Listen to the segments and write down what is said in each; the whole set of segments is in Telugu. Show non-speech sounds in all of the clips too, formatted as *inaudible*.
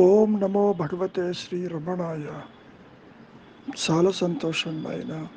ఓం నమో భగవతే శ్రీ రమణాయ. చాలా సంతోషం ఆయన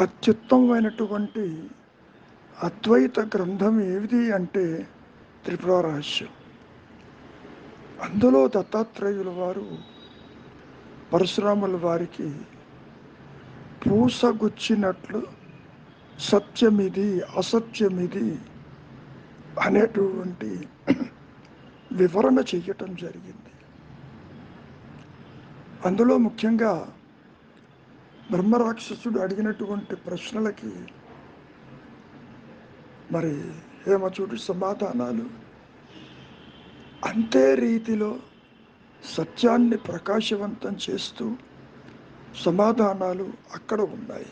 అత్యుత్తమమైనటువంటి అద్వైత గ్రంథం ఏది అంటే త్రిపుర రహస్యం. అందులో దత్తాత్రేయుల వారు పరశురాముల వారికి పూసగుచ్చినట్లు సత్యమిది అసత్యమిది అనేటువంటి వివరణ చేయటం జరిగింది. అందులో ముఖ్యంగా బ్రహ్మరాక్షసుడు అడిగినటువంటి ప్రశ్నలకి మరి హేమచూటి సమాధానాలు. అంతే రీతిలో సత్యాన్ని ప్రకాశవంతం చేస్తూ సమాధానాలు అక్కడ ఉన్నాయి.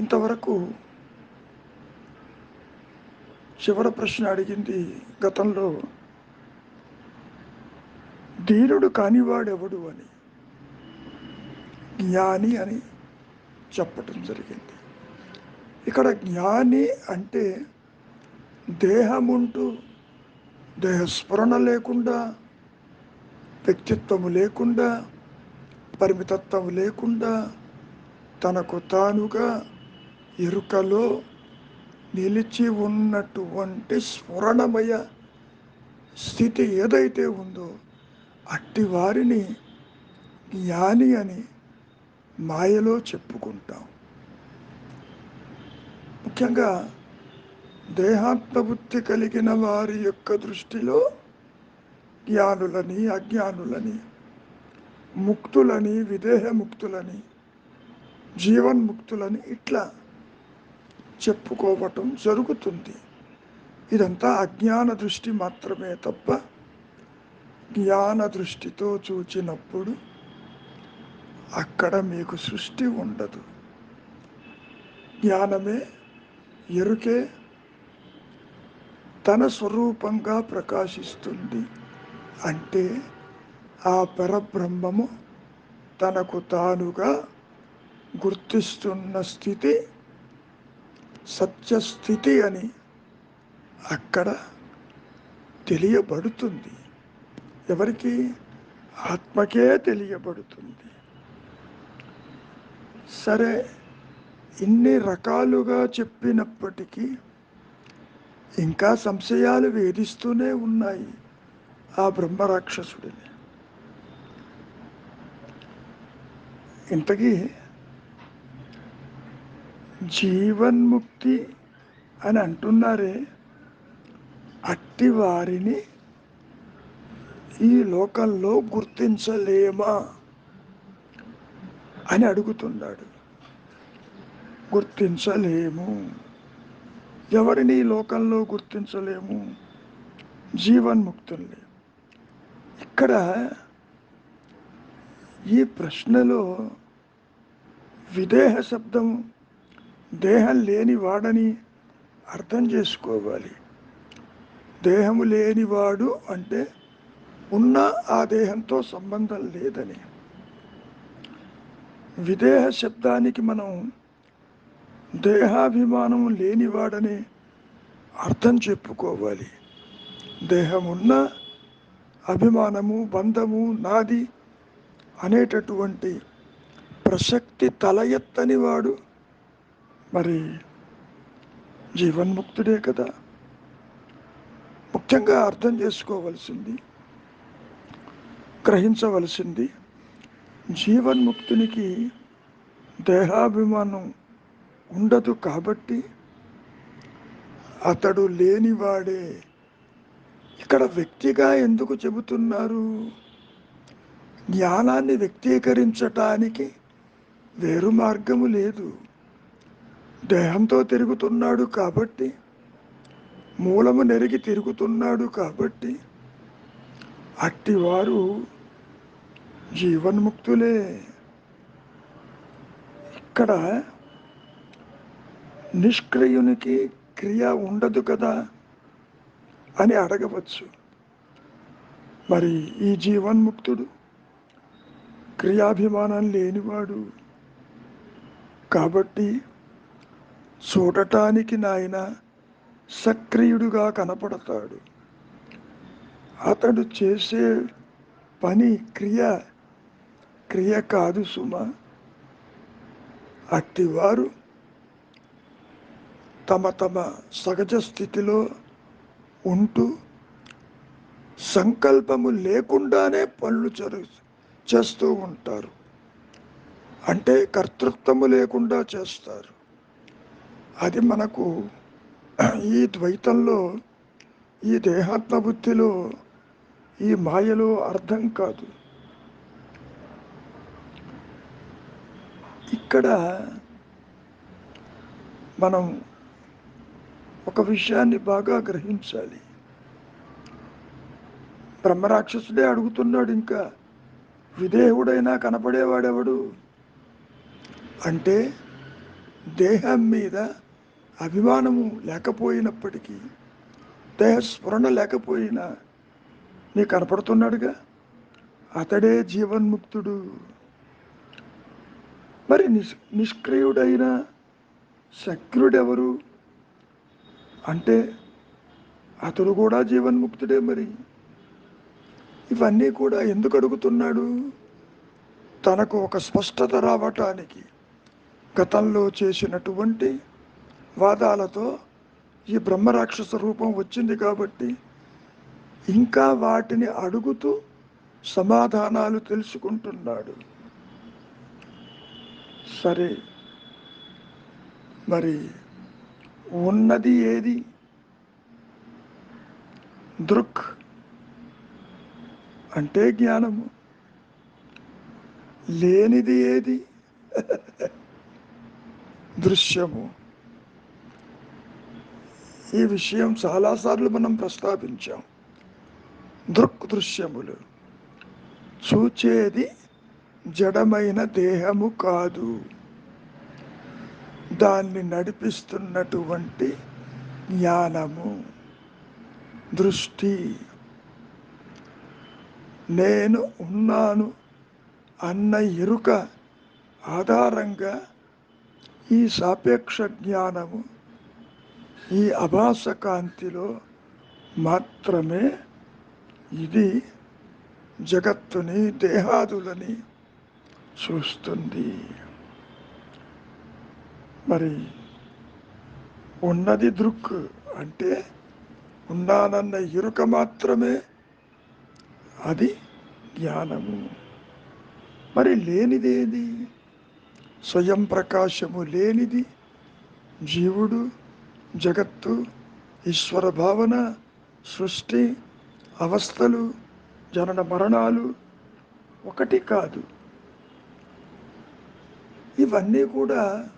ఇంతవరకు చివరి ప్రశ్న అడిగింది గతంలో. ధీరుడు కానివాడెవడు అని? జ్ఞాని అని చెప్పటం జరిగింది. ఇక్కడ జ్ఞాని అంటే దేహముంటూ దేహస్ఫురణ లేకుండా వ్యక్తిత్వము లేకుండా పరిమితత్వం లేకుండా తనకు తానుగా ఎరుకలో నిలిచి ఉన్నటువంటి స్ఫురణమయ స్థితి ఏదైతే ఉందో అట్టి వారిని జ్ఞాని అని మాయలో చెప్పుకుంటాం. ముఖ్యంగా దేహాత్మబుద్ధి కలిగిన వారి యొక్క దృష్టిలో జ్ఞానులని అజ్ఞానులని ముక్తులని విదేహముక్తులని జీవన్ముక్తులని ఇట్లా చెప్పుకోవటం జరుగుతుంది. ఇదంతా అజ్ఞాన దృష్టి మాత్రమే తప్ప జ్ఞాన దృష్టితో చూచినప్పుడు అక్కడ మీకు సృష్టి ఉండదు. జ్ఞానమే ఎరుకే తన స్వరూపంగా ప్రకాశిస్తుంది. అంటే ఆ పరబ్రహ్మము తనకు తానుగా గుర్తిస్తున్న స్థితి సత్యస్థితి అని అక్కడ తెలియబడుతుంది. ఎవరికి? ఆత్మకే తెలియబడుతుంది. సరే ఇన్ని రకాలుగా చెప్పినప్పటికీ ఇంకా సంశయాలు వేధిస్తూనే ఉన్నాయి ఆ బ్రహ్మరాక్షసుడిని. ఇంతకీ జీవన్ముక్తి అని అంటున్నారే. అట్టి వారిని ఈ లోకంలో గుర్తించలేమా అని అడుగుతున్నాడు. గుర్తించలేము. ఎవరిని ఈ లోకంలో గుర్తించలేము? జీవన్ముక్తుల్ని. ఇక్కడ ఈ ప్రశ్నలో విదేహ శబ్దం దేహం లేని వాడని అర్థం చేసుకోవాలి. దేహము లేనివాడు అంటే ఉన్న ఆ దేహంతో సంబంధం లేదని. విదేహ శబ్దానికి మనం దేహాభిమానం లేనివాడని అర్థం చెప్పుకోవాలి. దేహమున్న అభిమానము బంధము నాది అనేటటువంటి ప్రసక్తి తల ఎత్తని వాడు మరి జీవన్ముక్తుడే కదా. ముఖ్యంగా అర్థం చేసుకోవలసింది గ్రహించవలసింది జీవన్ముక్తునికి దేహాభిమానం ఉండదు కాబట్టి అతడు లేనివాడే ఇక్కడ వ్యక్తిగా ఎందుకు చెబుతున్నారు? జ్ఞానాన్ని వ్యక్తీకరించటానికి వేరు మార్గము లేదు. దేహంతో తిరుగుతున్నాడు కాబట్టి మూలము నెరిగి తిరుగుతున్నాడు కాబట్టి అట్టివారు జీవన్ముక్తులే. ఇక్కడ నిష్క్రియునికి క్రియ ఉండదు కదా అని అడగవచ్చు. మరి ఈ జీవన్ముక్తుడు క్రియాభిమానం లేనివాడు కాబట్టి చూడటానికి నాయన సక్రియుడుగా కనపడతాడు. అతడు చేసే పని క్రియ క్రియ కాదు సుమ. అట్టివారు తమ తమ సహజ స్థితిలో ఉంటూ సంకల్పము లేకుండానే పనులు జరు చేస్తూ ఉంటారు. అంటే కర్తృత్వము లేకుండా చేస్తారు. అది మనకు ఈ ద్వైతంలో ఈ దేహాత్మ బుద్ధిలో ఈ మాయలో అర్థం కాదు. ఇక్కడ మనం ఒక విషయాన్ని బాగా గ్రహించాలి. బ్రహ్మరాక్షసుడే అడుగుతున్నాడు ఇంకా విదేహుడైనా కనపడేవాడెవడు? అంటే దేహం మీద అభిమానము లేకపోయినప్పటికీ దేహ స్ఫురణ లేకపోయినా నీ కనపడుతున్నాడుగా? అతడే జీవన్ముక్తుడు. మరి నిష్ నిష్క్రియుడైన శక్రుడెవరు అంటే అతడు కూడా జీవన్ముక్తుడే మరి. ఇవన్నీ కూడా ఎందుకు అడుగుతున్నాడు? తనకు ఒక స్పష్టత రావటానికి గతంలో చేసినటువంటి వాదాలతో ఈ బ్రహ్మరాక్షస రూపం వచ్చింది కాబట్టి ఇంకా వాటిని అడుగుతూ సమాధానాలు తెలుసుకుంటున్నాడు. సరే మరి ఉన్నది ఏది? దృక్ అంటే జ్ఞానము. లేనిది ఏది? *laughs* దృశ్యము. ఈ విషయం చాలాసార్లు మనం ప్రస్తావించాం. దృక్ దృశ్యములు చూచేది జడమైన దేహము కాదు. దాన్ని నడిపిస్తున్నటువంటి జ్ఞానము దృష్టి. నేను ఉన్నాను అన్న ఎరుక ఆధారంగా ఈ సాపేక్ష జ్ఞానము ఈ అభాస కాంతిలో మాత్రమే ఇది జగత్తుని దేహాదులని చూస్తుంది. మరి ఉన్నది దృక్ అంటే ఉన్నానన్న ఇరుక మాత్రమే అది జ్ఞానము. మరి లేనిదేది స్వయం ప్రకాశము లేనిది? జీవుడు జగత్తు ఈశ్వర భావన సృష్టి అవస్థలు జనన మరణాలు ఒకటి కాదు. ఇవన్నీ కూడా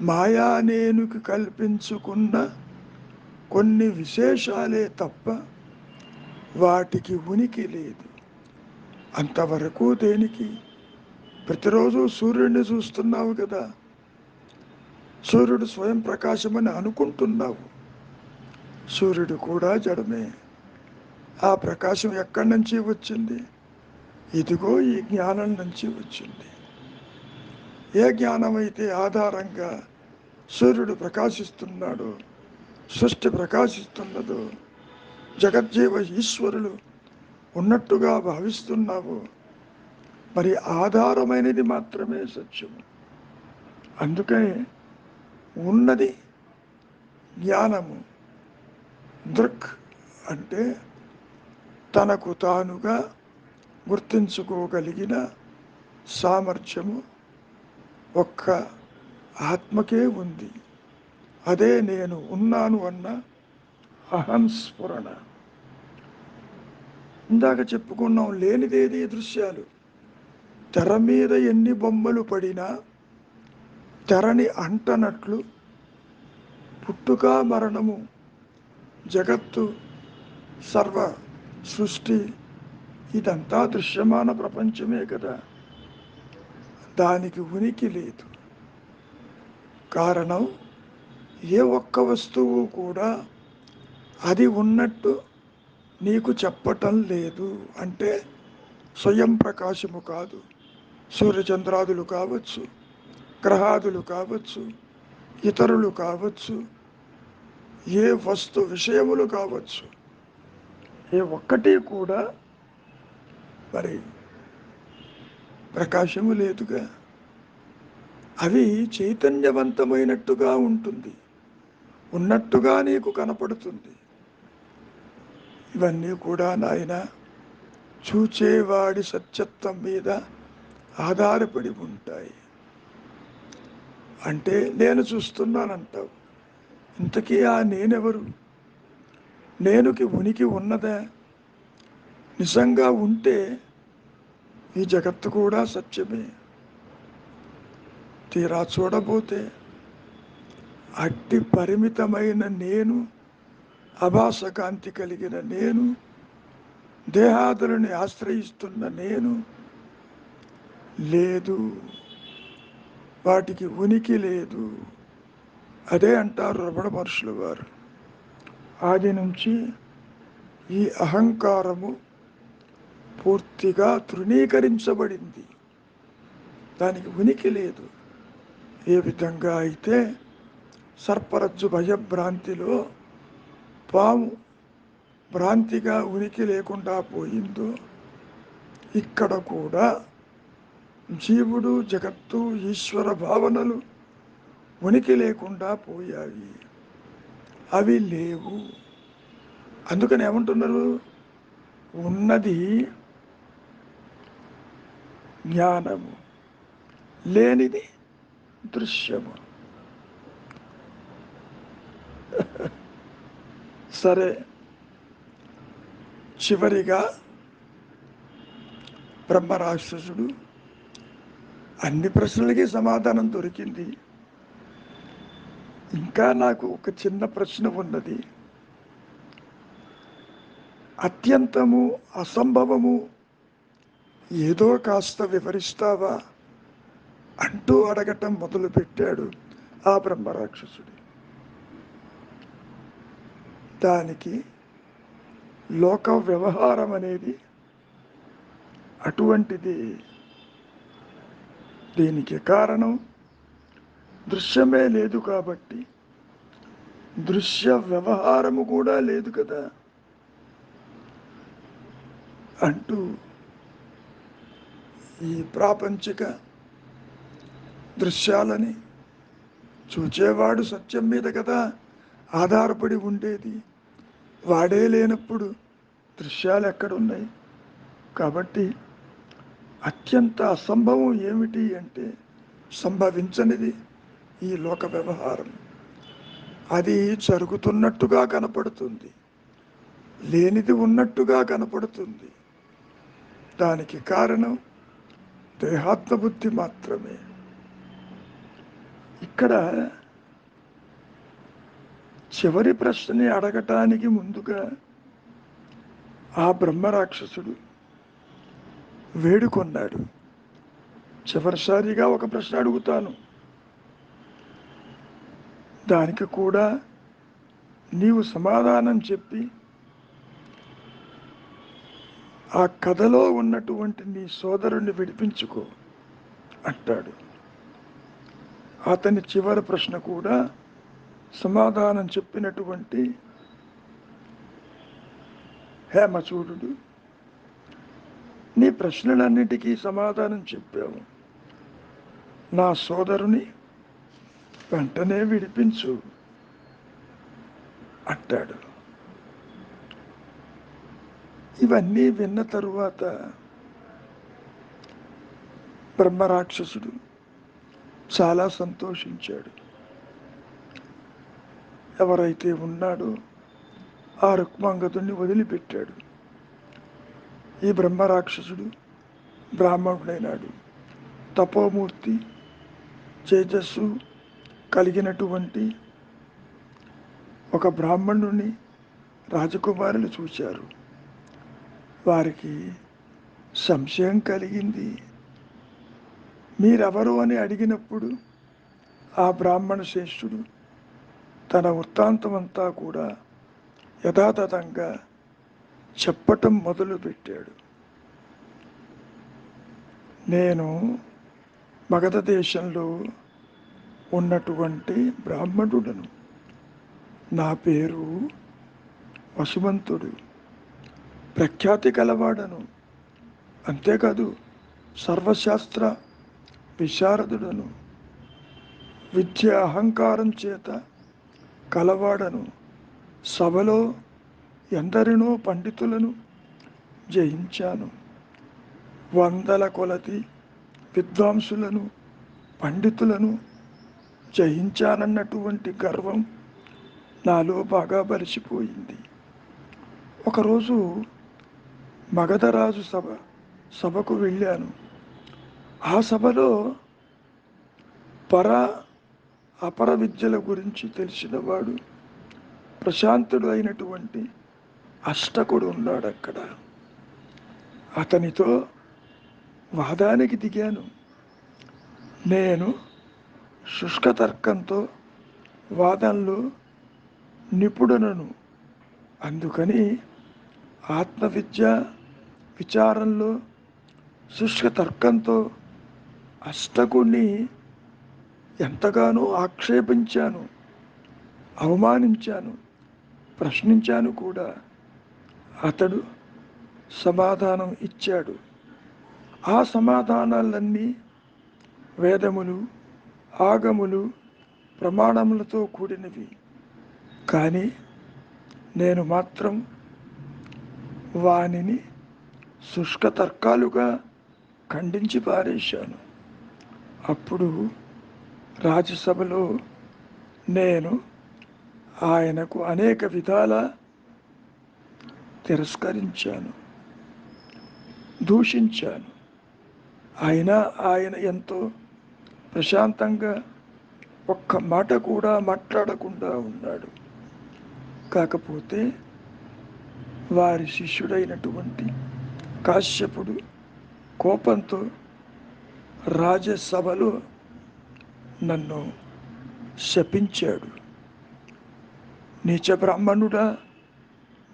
మాయా నేనుకి కల్పించుకున్న కొన్ని విశేషాలే తప్ప వాటికి ఉనికి లేదు. అంతవరకు దేనికి? ప్రతిరోజు సూర్యుడిని చూస్తున్నావు కదా. సూర్యుడు స్వయం ప్రకాశమని అనుకుంటున్నావు. సూర్యుడు కూడా జడమే. ఆ ప్రకాశం ఎక్కడి నుంచి వచ్చింది? ఇదిగో ఈ జ్ఞానం నుంచి వచ్చింది. ఏ జ్ఞానమైతే ఆధారంగా సూర్యుడు ప్రకాశిస్తున్నాడో సృష్టి ప్రకాశిస్తున్నదో జగజ్జీవ ఈశ్వరులు ఉన్నట్టుగా భావిస్తున్నావు మరి ఆధారమైనది మాత్రమే సత్యము. అందుకని ఉన్నది. జ్ఞానము. దృక్ అంటే తనకు తానుగా గుర్తించుకోగలిగిన సామర్థ్యము ఒక్క ఆత్మకే ఉంది. అదే నేను ఉన్నాను అన్న అహం స్ఫురణ ఇందాక చెప్పుకున్నాం లేనిదేది దృశ్యాలు. తెర మీద ఎన్ని బొమ్మలు పడినా తెరని అంటనట్లు పుట్టుక మరణము జగత్తు సర్వ సృష్టి. ఇదంతా దృశ్యమాన ప్రపంచమే కదా. దానికి ఉనికి లేదు. కారణం ఏ ఒక్క వస్తువు కూడా అది ఉన్నట్టు నీకు చెప్పటం లేదు. అంటే స్వయం ప్రకాశము కాదు. సూర్యచంద్రాదులు కావచ్చు. గ్రహాదులు కావచ్చు ఇతరులు కావచ్చు ఏ వస్తు విషయములు కావచ్చు ఏ ఒక్కటి కూడా మరి ప్రకాశము లేదుగా. అవి చైతన్యవంతమైనట్టుగా ఉంటుంది ఉన్నట్టుగా నీకు కనపడుతుంది. ఇవన్నీ కూడా నాయన చూచేవాడి సత్యత్వం మీద ఆధారపడి ఉంటాయి. అంటే నేను చూస్తున్నానంటావు. ఇంతకీ ఆ నేనెవరు? నేనుకి ఉనికి ఉన్నదా? నిజంగా ఉంటే ఈ జగత్తు కూడా సత్యమే. తీరా చూడబోతే అట్టి పరిమితమైన నేను అభాసకాంతి కలిగిన నేను దేహాదులని ఆశ్రయిస్తున్న నేను లేదు. వాటికి ఉనికి లేదు. అదే అంటారు రమణ మహర్షులు వారు. ఆది నుంచి ఈ అహంకారము పూర్తిగా తృణీకరించబడింది. దానికి ఉనికి లేదు. ఏ విధంగా అయితే సర్పరజ్జు భయభ్రాంతిలో పాము భ్రాంతిగా ఉనికి లేకుండా పోయిందో ఇక్కడ కూడా జీవుడు జగత్తు ఈశ్వర భావనలు ఉనికి లేకుండా పోయాయి. అవి లేవు. అందుకని ఏమంటున్నారు? ఉన్నది జ్ఞానము లేనిది దృశ్యము. *laughs* సరే చివరిగా బ్రహ్మరాక్షసుడు అన్ని ప్రశ్నలకి సమాధానం దొరికింది. ఇంకా నాకు ఒక చిన్న ప్రశ్న ఉన్నది. అత్యంతము అసంభవము ఏదో కాస్త వివరిస్తావా అంటూ అడగటం మొదలుపెట్టాడు ఆ బ్రహ్మరాక్షసుడు. దానికి లోక వ్యవహారం అనేది అటువంటిది దీనికి కారణం దృశ్యమే లేదు కాబట్టి దృశ్య వ్యవహారము కూడా లేదు కదా అంటూ ఈ ప్రాపంచిక దృశ్యాలని చూచేవాడు సత్యం మీద కదా ఆధారపడి ఉండేది. వాడే లేనప్పుడు దృశ్యాలు ఎక్కడున్నాయి? కాబట్టి అత్యంత అసంభవం ఏమిటి అంటే సంభవించనిది ఈ లోక వ్యవహారం. అది జరుగుతున్నట్టుగా కనపడుతుంది లేనిది ఉన్నట్టుగా కనపడుతుంది. దానికి కారణం దేహాత్మబుద్ధి మాత్రమే. ఇక్కడ చివరి ప్రశ్నని అడగటానికి ముందుగా ఆ బ్రహ్మరాక్షసుడు వేడుకొన్నాడు. చివరిసారిగా ఒక ప్రశ్న అడుగుతాను. దానికి కూడా నీవు సమాధానం చెప్పి ఆ కథలో ఉన్నటువంటి నీ సోదరుణ్ణి విడిపించుకో అంటాడు. అతని చివరి ప్రశ్న కూడా సమాధానం చెప్పినటువంటి హేమచూడు నీ ప్రశ్నలన్నిటికీ సమాధానం చెప్పావు. నా సోదరుని వెంటనే విడిపించు అంటాడు. ఇవన్నీ విన్న తరువాత బ్రహ్మరాక్షసుడు చాలా సంతోషించాడు. ఎవరైతే ఉన్నాడో ఆ రుక్మాంగతుడిని వదిలిపెట్టాడు. ఈ బ్రహ్మరాక్షసుడు బ్రాహ్మణుడైనాడు. తపోమూర్తి తేజస్సు కలిగినటువంటి ఒక బ్రాహ్మణుని రాజకుమారులు చూశారు. వారికి సంశయం కలిగింది. మీరెవరు? అని అడిగినప్పుడు ఆ బ్రాహ్మణ శ్రేష్ఠుడు తన వృత్తాంతమంతా కూడా యథాతథంగా చెప్పటం మొదలుపెట్టాడు. నేను మగధ దేశంలో ఉన్నటువంటి బ్రాహ్మణుడను. నా పేరు వసుమంతుడు. ప్రఖ్యాతి కలవాడను అంతేకాదు సర్వశాస్త్ర విశారదుడను. విద్య అహంకారం చేత కలవాడను. సభలో ఎందరినో పండితులను జయించాను. వందల కొలది విద్వాంసులను పండితులను జయించానన్నటువంటి గర్వం నాలో బాగా బలిసిపోయింది. ఒకరోజు మగధరాజు సభ సభకు వెళ్ళాను. ఆ సభలో పర అపర విద్యల గురించి తెలిసినవాడు ప్రశాంతుడు అయినటువంటి అష్టకుడు ఉన్నాడు అక్కడ. అతనితో వాదానికి దిగాను. నేను శుష్క తర్కంతో వాదంలో నిపుణులను. అందుకని ఆత్మవిద్య విచారంలో శుష్క తర్కంతో అష్టకుణ్ణి ఎంతగానో ఆక్షేపించాను అవమానించాను ప్రశ్నించాను కూడా. అతడు సమాధానం ఇచ్చాడు. ఆ సమాధానాలన్నీ వేదములు ఆగములు ప్రమాణములతో కూడినవి. కానీ నేను మాత్రం వానిని శుష్క తర్కాలుగా ఖండించి పారేశాను. అప్పుడు రాజ్యసభలో నేను ఆయనకు అనేక విధాల తిరస్కరించాను. దూషించాను. అయినా ఆయన ఎంతో ప్రశాంతంగా ఒక్క మాట కూడా మాట్లాడకుండా ఉన్నాడు. కాకపోతే వారి శిష్యుడైనటువంటి కాశ్యపుడు కోపంతో రాజసభలో నన్ను శపించాడు. నీచ బ్రాహ్మణుడా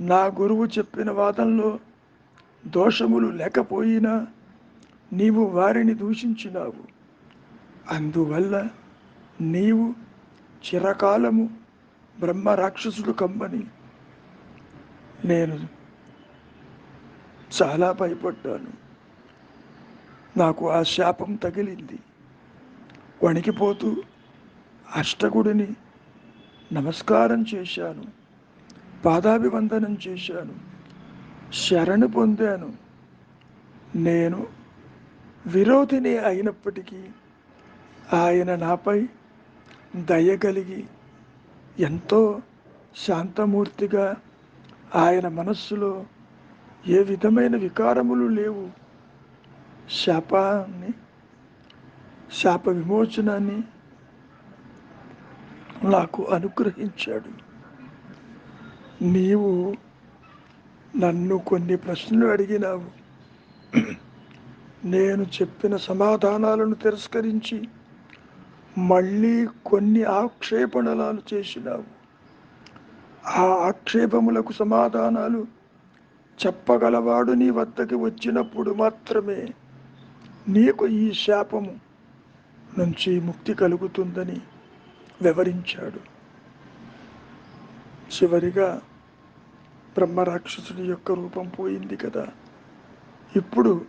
నా గురువు చెప్పిన వాదంలో దోషములు లేకపోయినా నీవు వారిని దూషించినావు. అందువల్ల నీవు చిరకాలము బ్రహ్మ రాక్షసుడు కమ్మని. నేను చాలా భయపడ్డాను. నాకు ఆ శాపం తగిలింది. వణికిపోతూ అష్టకుడిని నమస్కారం చేశాను. పాదాభివందనం చేశాను. శరణు పొందాను. నేను విరోధిని అయినప్పటికీ ఆయన నాపై దయ కలిగి ఎంతో శాంతమూర్తిగా ఆయన మనస్సులో ఏ విధమైన వికారములు లేవు. శాపాన్ని శాప విమోచనాన్ని నాకు అనుగ్రహించాడు. నీవు నన్ను కొన్ని ప్రశ్నలు అడిగినావు. నేను చెప్పిన సమాధానాలను తిరస్కరించి మళ్ళీ కొన్ని ఆక్షేపణలను చేసినావు. ఆ ఆక్షేపములకు సమాధానాలు చెప్పగలవాడు నీ వద్దకి వచ్చినప్పుడు మాత్రమే నీకు ఈ శాపము నుంచి ముక్తి కలుగుతుందని వివరించాడు. చివరిగా బ్రహ్మరాక్షసుడి యొక్క రూపం పోయింది కదా. ఇప్పుడు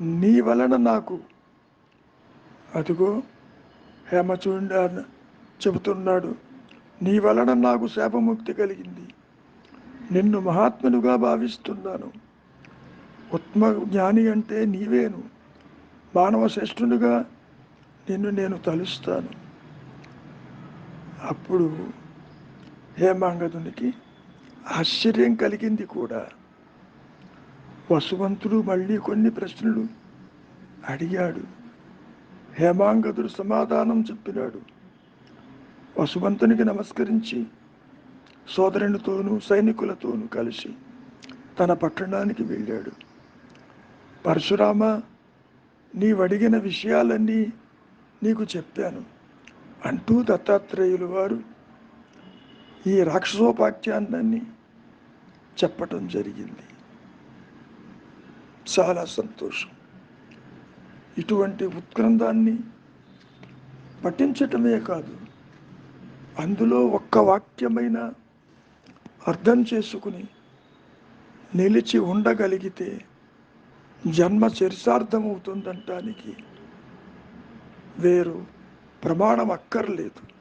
నీ వలన నాకు అదిగో హేమచూండ చెబుతున్నాడు నీ వలన నాకు శాపముక్తి కలిగింది. నిన్ను మహాత్మునుగా భావిస్తున్నాను. ఉత్మ జ్ఞాని అంటే నీవేను. మానవ శ్రేష్ఠునిగా నిన్ను నేను తలుస్తాను. అప్పుడు హేమాంగదునికి ఆశ్చర్యం కలిగింది కూడా. వసువంతుడు మళ్ళీ కొన్ని ప్రశ్నలు అడిగాడు. హేమాంగదుడు సమాధానం చెప్పినాడు. వసువంతునికి నమస్కరించి సోదరునితోనూ సైనికులతోనూ కలిసి తన పట్టణానికి వెళ్ళాడు. పరశురామ నీవడిగిన విషయాలన్నీ నీకు చెప్పాను అంటూ దత్తాత్రేయులు వారు ఈ రాక్షసోపాఖ్యానాన్ని చెప్పటం జరిగింది. చాలా సంతోషం. ఇటువంటి ఉత్గ్రంథాన్ని పఠించటమే కాదు అందులో ఒక్క వాక్యమైన అర్థం చేసుకుని నిలిచి ఉండగలిగితే జన్మ చరిసార్థమవుతుందంటానికి వేరు ప్రమాణం అక్కర్లేదు.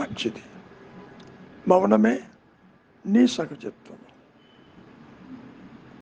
మంచిది. మౌనమే నీ సహజత్వం.